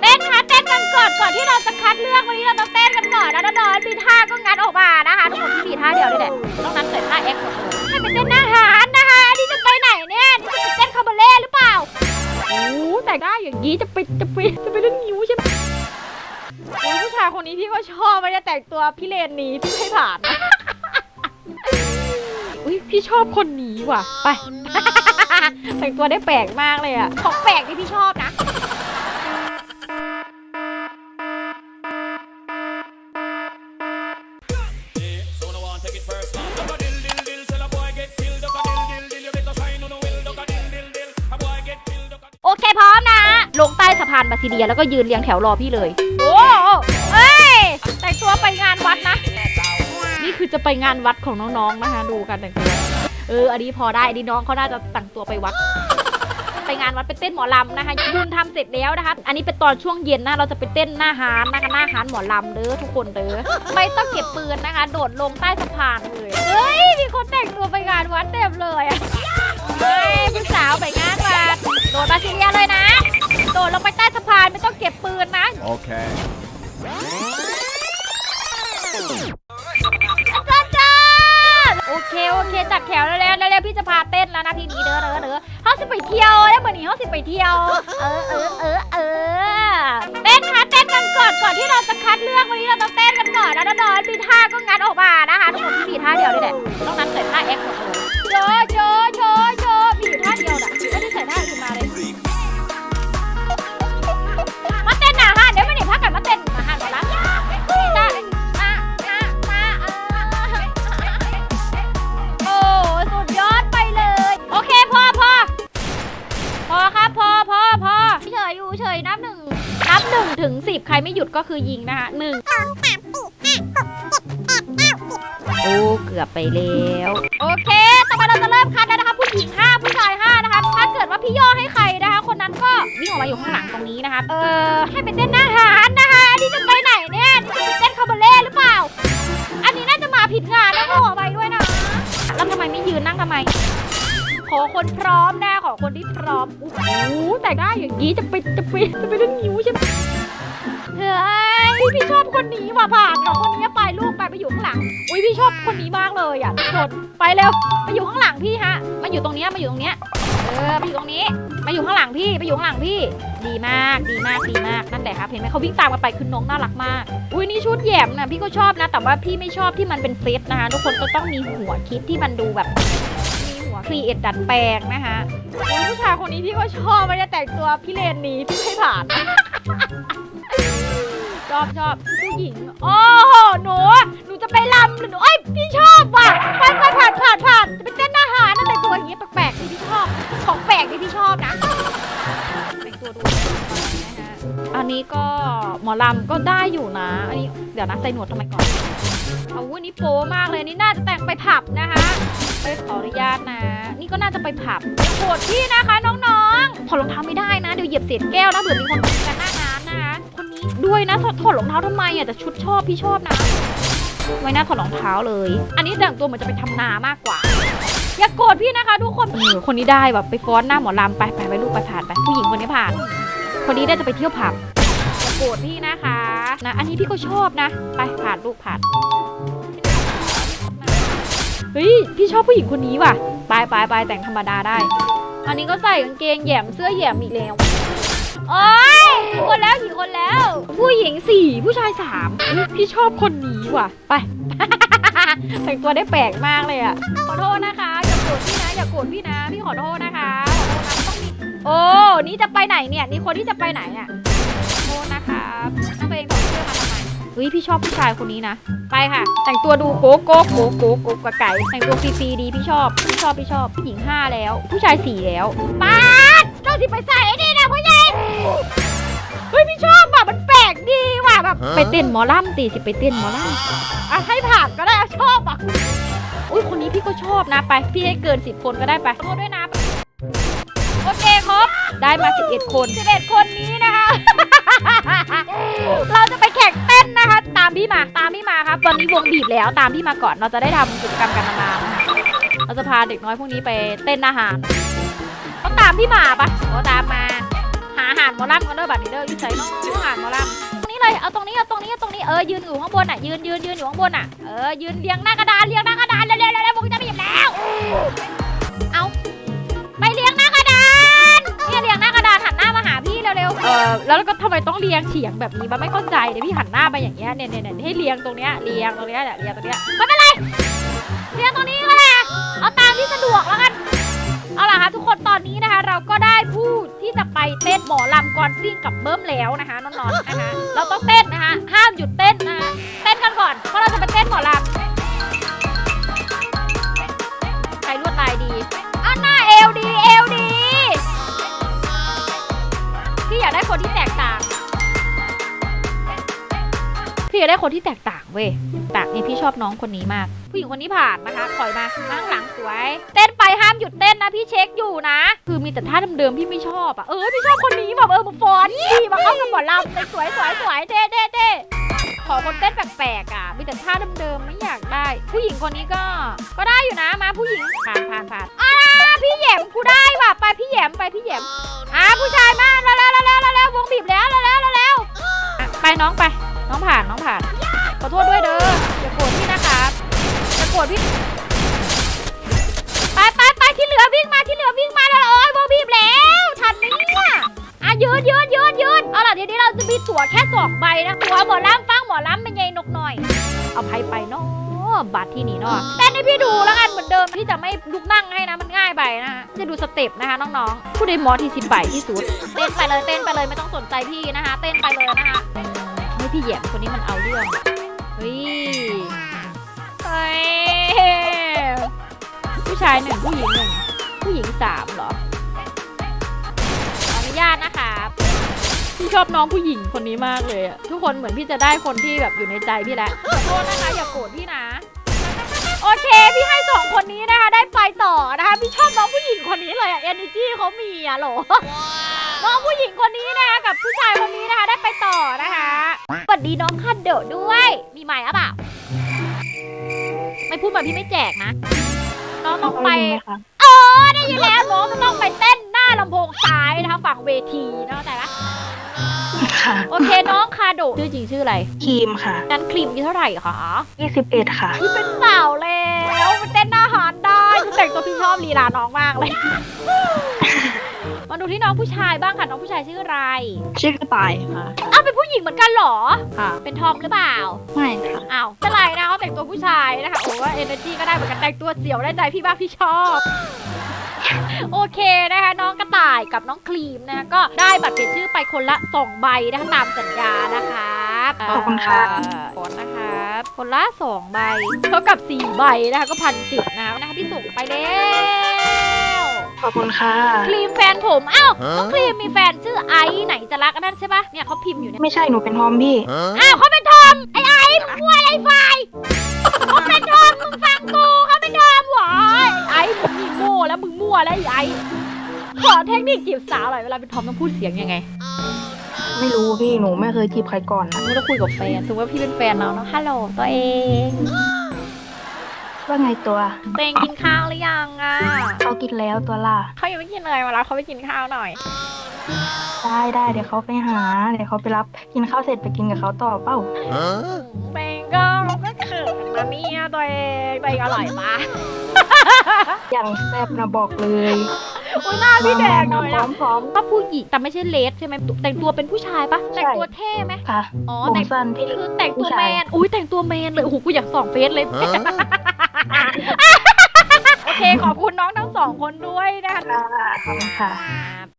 เต้นค่ะเต้นกันก่อนก่อนที่เราจะคัดเลือกวันนี้เราต้องเต้นกันก่อนนะน้องๆมีท่าก็งัดออกมานะคะทุกคนที่มีท่าเดียวนี่แหละนอกนั้นใส่ท่าแอคหมดเลยให้เป็นเต้นหน้าหารนะคะอันนี่จะไปไหนเนี่ยนี่จะไปเต้นคาบาเล่หรือเปล่าโอ้แต่ได้อย่างนี้จะไปจะไปจะไปเล่นนิ้วใช่ไหมผู้ชายคนนี้พี่ก็ชอบไม่ได้แต่งตัวพี่เลนนี้พี่ให้ผ่านอุ้ยพี่ชอบคนนี้ว่ะไปแต่งตัวได้แปลกมากเลยอะของแปลกที่พี่ชอบนะ take it personal. Duck a dill dill dill, tell a boy get killed. Duck a dill dill dill, you better shine on the will. Duck a dill dill dill, a boy get killed. Duck a โอเคพร้อมนะ ลงใต้สะพานบาซิเลียแล้วก็ยืนเรียงแถวรอพี่เลย โอ้เอ้ย แต่งตัวไปงานวัดนะ นี่คือจะไปงานวัดของน้องๆนะคะ ดูกันแต่งตัว เออ อันนี้พอได้ อันนี้น้องเขาน่าจะแต่งตัวไปวัด ไปงานวัดไปเต้นหมอลำนะคะบุญทำเสร็จแล้วนะคะ อันนี้เป็นตอนช่วงเย็นนะเราจะไปเต้นหน้าฮานนะคะหน้าฮานหมอลำเด้อทุกคนเด้อไม่ต้องเก็บปืนนะคะ โดดลงใต้สะพานเลยเฮ้ยมีคนแต่งตัวไปงานวัดเต็มเลยอะเฮ้ยผู้สาวไปงานวัดโดดบาซิเลียเลยนะ โดดลงไปใต้สะพานไม่ต้องเก็บปืนนะ Okay. จ้าจ้าโอเคโอเคจัดแถวแล้วแล้วแล้ว พี่จะพาเต้นแล้วนะทีนี้เด้อเด้อเด้อเขาสิไปเที่ยวแล้วเหมือนนี้เขาสิไปเที่ยว เออเออเออเออเต้นค่ะเต้นกันก่อนก่อนที่เราจะคัดเลือกวันนี้เราต้องเต้นกันก่อนนะน้องๆมีท่าก็งัดออกมานะคะทุกคนที่มีท่าเดียวนี่แหละนอกนั้นเกิดท่าแอคหมดเลยโยโยโย โอ้เกือบไปแล้ว โอเค ต่อไปเราจะเริ่มคัดแล้วนะคะผู้หญิง5ผู้ชาย5นะคะ ถ้าเกิดว่าพี่ย่อให้ใครนะคะ คนนั้นก็วิ่งออกมาอยู่ข้างหลังตรงนี้นะคะ เออให้ไปเต้นหน้าหารนะคะอันนี้จะไปไหนเนี่ยนี่จะไปเต้นคาบาเล่หรือเปล่า อันนี้น่าจะมาผิดงานนะขอไปด้วยนะแล้วทำไมไม่ยืนนั่งทำไม ขอคนพร้อมแน่ขอคนที่พร้อมโอ้โหแต่งหน้าอย่างนี้จะไปจะไปจะไปเล่นนิ้วใช่ไหมเฮ้ยพี่ชอบคนนี้ว่ะผ่านเหรอคนนี้ไปลูก ไปไปอยู่ข้างหลัง อุ้ยพี่ชอบคนนี้มากเลยอะทุกคนไปเร็วมาอยู่ข้างหลังพี่ฮะ มาอยู่ตรงเนี้ยมาอยู่ตรงเนี้ย เออมาอยู่ตรงนี้ มาอยู่ข้างหลังพี่ไปอยู่ข้างหลังพี่ ดีมากดีมากดีมากนั่นแหละครับเห็นไหมเขาวิ่งตามกันไปคือน้องน่ารักมาก อุ้ยนี่ชุดแยมนะพี่ก็ชอบนะ แต่ว่าพี่ไม่ชอบที่มันเป็นเซตนะคะทุกคนก็ต้องมีหัวคิดที่มันดูแบบมีหัวครีเอทดัดแปลงนะคะอุ๊ยผู้ชายคนนี้พี่ก็ชอบไม่ได้แต่งตัวพี่เลนนี้พี่ให้ผ่าน ชอบชอบผู้หญิง โอ้โหหนู หนูจะไปลำหรือหนูเอ้ยพี่ชอบว่ะไปไปผ่านผ่านผ่านจะไปเต้นอาหารนั่นแต่งตัวอย่างเงี้ยแปลกๆที่พี่ชอบ ของแปลกที่พี่ชอบนะแต่งตัวดูนะฮะ อันนี้ก็หมอลำก็ได้อยู่นะ อันนี้เดี๋ยวนะใส่หนวดทำไมก่อนเอาวุ้นนี้โป๊มากเลยนี่น่าจะแต่งไปผับนะคะไปขออนุญาตนะ นี่ก็น่าจะไปผับโกรธพี่นะคะน้องๆถอดรองเท้าไม่ได้นะ เดี๋ยวเหยียบเศษแก้วนะเผื่อมีคนตีกันหน้างานนะ ด้วยนะถอดถอดรองเท้าทำไมอะแต่ชุดชอบพี่ชอบนะ ไว้หน้าถอดรองเท้าเลย อันนี้แต่งตัวเหมือนจะไปทำนามากกว่า อย่าโกรธพี่นะคะทุกคนเออคนนี้ได้แบบไปฟ้อนหน้าหมอลำไปไปไปลูกไปผ่านไปผู้หญิงคนนี้ผ่าน คนนี้ได้จะไปเที่ยวผับอย่าโกรธพี่นะคะนะอันนี้พี่ก็ชอบนะ ไปผ่านลูกผ่านเฮ้ยพี่ชอบผู้หญิงคนนี้ว่ะไปไปไปแต่งธรรมดาได้ อันนี้ก็ใส่กางเกงแหยมเสื้อแหยมอีกแล้ว โอ้ยกี่คนแล้วกี่คนแล้ว ผู้หญิงสี่ผู้ชายสามเฮ้ยพี่ชอบคนนี้ว่ะ ไป แต่งตัวได้แปลกมากเลยอะ ขอโทษนะคะ อย่าโกรธพี่นะ อย่าโกรธพี่นะ พี่ขอโทษนะคะขอโทษนะต้องมี โอ้ นี่จะไปไหนเนี่ย นี่คนที่จะไปไหนอะขอโทษนะคะนั่งตัวเองถอดเสื้อมาทำไมเฮ้ยพี่ชอบผู้ชายคนนี้นะ ไปค่ะ แต่งตัวดูโก๊กโก๊กโก๊กโก๊กโก๊กกะไก่ แต่งตัวฟรีๆดีพี่ชอบ พี่ชอบพี่ชอบผู้หญิงห้าแล้ว ผู้ชายสี่แล้วป๊าดเจ้าสิไปใส่ไอ้นี่ ไปเต้นหมอลำตีสิไปเต้นหมอลำอะให้ผ่านก็ได้อะชอบอะอุ้ยคนนี้พี่ก็ชอบนะไป พี่ให้เกินสิบคนก็ได้ไปขอโทษด้วยนะ โอเคครบ ได้มา 11 คน 11 คนนี้นะคะ เราจะไปแข่งเต้นนะคะ ตามพี่มา ตามพี่มาครับ ตอนนี้วงบีบแล้วตามพี่มาก่อน เราจะได้ทำกิจกรรมการนานๆนะคะเราจะพาเด็กน้อยพวกนี้ไปเต้นอาหารก็ตามพี่มาปะก็ตามมา หาอาหารหมอลำกันเด้อบัดนี้เด้ออยิ่ใส่น้องอาหารหมอลำตรง นี้เลย เอาตรงนี้ เอาตรงนี้ เอาตรงนี้ เออ ยืนอยู่ข้างบนอะ ยืนยืนยืนอยู่ข้างบนอะ เออ ยืนเรียงหน้ากระดาน เรียงหน้ากระดาน เร็วเร็วเร็วเร็วผมจะไม่หยิบแล้ว เอาไปเรียงหน้ากระดานเนี่ยเรียงหน้ากระดานหันหน้ามาหาพี่เร็วๆเออ แล้วก็ทำไมต้องเรียงเฉียงแบบนี้บ้าไม่เข้าใจเดี๋ยวพี่หันหน้าไปอย่างเงี้ย เนี่ยเนี่ยเนี่ยให้เรียงตรงเนี้ย เรียงตรงเนี้ยเนี่ยเรียงตรงเนี้ยไม่เป็นไร เต้นหมอลำกอนซิ่งกับเบิ้มแล้วนะคะน้องๆนะคะเราต้องเต้นนะคะห้ามหยุดเต้นนะคะเต้นกันก่อนเพราะเราจะไปเต้นหมอลำใครลวดลายดีอ้าวหน้าเอวดีเอวดีพี่อยากได้คนที่แตกต่าง พี่อยากได้คนที่แตกต่างเว้ย ต่างนี่พี่ชอบน้องคนนี้มาก ผู้หญิงคนนี้ผ่านนะคะถอยมาข้างหลังสวย เต้นไปห้ามหยุดเต้นนะพี่เช็คอยู่นะ คือมีแต่ท่าเดิมๆพี่ไม่ชอบอะเออพี่ชอบคนนี้แบบเออมาฟอนดีมาเข้ากับหมอลำเป็นสวยสวยสวยเท่เท่เท่ขอคนเต้นแปลกๆอะ มีแต่ท่าเดิมๆไม่อยากได้ ผู้หญิงคนนี้ก็ ก็ได้อยู่นะมาผู้หญิงผ่านผ่านผ่านอ่าพี่แยมกูได้ว่ะไปพี่แยมไปพี่แยมอ่าผู้ชายมาแล้วแล้วแล้วแล้วแล้ววงบีบแล้วแล้วแล้วแล้วไปน้องไป น้องผ่านน้องผ่าน ขอโทษด้วยเด้ออย่าโกรธพี่นะครับอย่าโกรธพี่ไปไปไปที่เหลือวิ่งมาที่เหลือวิ่งมาแล้วโอ้ยโบบีบแล้วทันไหมเนี่ยอะยืนยืนยืนยืนเอาล่ะเดี๋ยวนี้เราจะมีตั๋วแค่สองใบนะตั๋วหมอลำฟังหมอลำเป็นไงนกหน่อย เอาไพ่ไปเนาะบัตรที่นี่เนาะเต้นให้พี่ดูแล้วกันเหมือนเดิมพี่จะไม่ลุกนั่งให้นะมันง่ายไปนะฮะจะดูสเต็ปนะคะน้องๆผู้ใดมอที่สิบใบที่สุดเต้นไปเลยเต้นไปเลยไม่ต้องสนใจพี่นะคะ เต้นไปเลยนะคะเฮ้ยพี่แหยมคนนี้มันเอาเรื่อง เฮ้ยเฮ้ยผู้ชายหนึ่งผู้หญิงหนึ่งผู้หญิงสามเหรออนุญาตนะคะพี่ชอบน้องผู้หญิงคนนี้มากเลยอะทุกคนเหมือนพี่จะได้คนที่แบบอยู่ในใจพี่แล้วขอโทษนะคะอย่าโกรธพี่นะ โอเคพี่ให้สองคนนี้นะคะ ได้ไปต่อนะคะพี่ชอบน้องผู้หญิงคนนี้เลยอะ energy เขามีอะโหลน้องผู้หญิงคนนี้นะ ดีน้องคันเดอด้วย มีใหม่อะเปล่า ไม่พูดมาพี่ไม่แจกนะ น้องต้องไป เออ ได้ยินแล้วน้องจะต้องไปเต้นหน้าลำโพงซ้ายนะคะฝั่งเวทีนะเข้าใจปะค่ะโอเคน้องคาโดะชื่อจริงชื่ออะไร ครีมค่ะงั้นครีมอายุเท่าไหร่คะ21 ค่ะพี่เป็นสาวแล้วไปเต้นหน้าหานได้คือแต่งตัวพี่ชอบลีลาน้องมากเลย มาดูที่น้องผู้ชายบ้างค่ะ น้องผู้ชายชื่ออะไร ชื่อกระต่ายค่ะ อ้าวเป็นผู้ห ญิงเหมือนกันเหรอ ค่ะ เป็นทอมหรือเปล่า ไม่ค่ะ อ้าวเป็นไรนะเขาแต่งตัวผู้ชายนะคะโอ้ว่าเอเนอร์จีก็ได้เหมือนกันแต่งตัวเสียวได้ใจพี่บ้างพี่ชอบ โอเคนะคะน้องกระต่ายกับน้องครีมนะคะก็ได้บัตรเปลี่ยนชื่อไปคนละสองใบนะคะตามสัญญานะคะขอบคุณค่ะก่อนนะคะคนละสองใบเท่ากับสี่ใบนะคะก็พันสิบนะคะนะคะพี่ส่งไปแล้ว ขอบคุณค่ะ ครีมแฟนผมอ้าวน้องครีมมีแฟนชื่อไอซ์ไหนจะรักอันนั้นใช่ปะเนี่ยเขาพิมพ์อยู่เนี่ยไม่ใช่หนูเป็นทอมพี่ อ้าวเขาเป็นทอมไอ้ไอ้มึงมั่วอะไรไฟเขาเป็นทอมมึงฟังกูเขาเป็นทอมหวะไอ้มึงมีโง่แล้วมึงมั่วแล้วไอ้ไอ้ขอเทคนิคจีบสาวหน่อยเวลาเป็นทอมต้องพูดเสียงยังไงไม่รู้พี่หนูไม่เคยจีบใครก่อนนะไม่ต้องคุยกับแฟนสมมติว่าพี่เป็นแฟนเราเนาะฮัลโหลตัวเอง ว่าไงตัว ตัวเองกินข้าวหรือยังอะ เขากินแล้วตัวล่ะเขายังไม่กินเลยมาแล้วเขาไปกินข้าวหน่อย ได้ได้เดี๋ยวเขาไปหา เดี๋ยวเขาไปรับกินข้าวเสร็จไปกินกับเขาต่อเป้าตัวเองก็เราก็เขินนะเนี่ยตัวเองตัวเองอร่อยปะอย่างแซ่บนะบอกเลยอุ้ยหน้าพี่แดงมาเลยพร้ออะมพร้อมก็ผู้หญิงแต่ไม่ใช่เลสใช่ไหมแต่งตัวเป็นผู้ชายปะใช่แต่งตัวเท่ไหมๆค่ะอ๋อผมแต่งสั้นพี่คือแต่งตัวผู้ชายแมนอุ้ยแต่งตัวแมนเลยโอ้โหกูอยากส่องเฟซเลยโอ เคขอบคุณน้องทั้งสองคนด้วยนะคะ ค่ะ ขอบคุณค่ะ ครับ